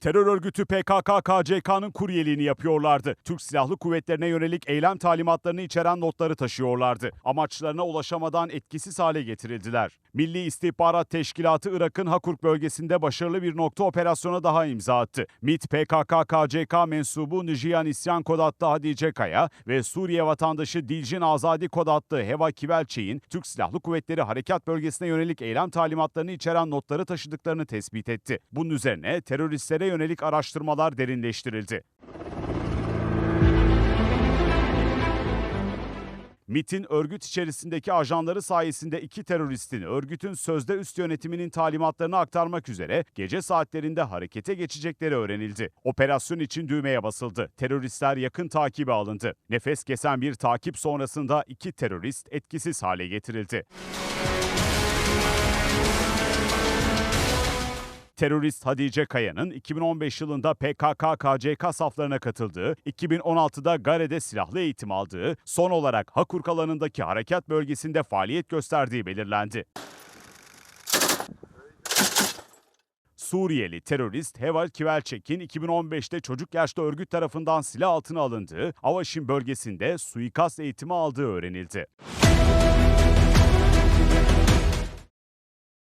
Terör örgütü PKK-KCK'nın kuryeliğini yapıyorlardı. Türk Silahlı Kuvvetlerine yönelik eylem talimatlarını içeren notları taşıyorlardı. Amaçlarına ulaşamadan etkisiz hale getirildiler. Milli İstihbarat Teşkilatı Irak'ın Hakurk bölgesinde başarılı bir nokta operasyona daha imza attı. MİT PKK-KCK mensubu Nijiyan İsyan Kod Hadice Kaya ve Suriye vatandaşı Dilcin Azadi Kod adlı Heva Kivelçey'in Türk Silahlı Kuvvetleri Harekat Bölgesi'ne yönelik eylem talimatlarını içeren notları taşıdıklarını tespit etti. Bunun üzerine teröristlere yönelik araştırmalar derinleştirildi. MIT'in örgüt içerisindeki ajanları sayesinde iki teröristin örgütün sözde üst yönetiminin talimatlarını aktarmak üzere gece saatlerinde harekete geçecekleri öğrenildi. Operasyon için düğmeye basıldı. Teröristler yakın takibe alındı. Nefes kesen bir takip sonrasında iki terörist etkisiz hale getirildi. Terörist Hadice Kaya'nın 2015 yılında PKK-KCK saflarına katıldığı, 2016'da Gare'de silahlı eğitim aldığı, son olarak Hakurk alanındaki harekat bölgesinde faaliyet gösterdiği belirlendi. Suriyeli terörist Heval Kivelçek'in 2015'te çocuk yaşta örgüt tarafından silah altına alındığı Avaşin bölgesinde suikast eğitimi aldığı öğrenildi.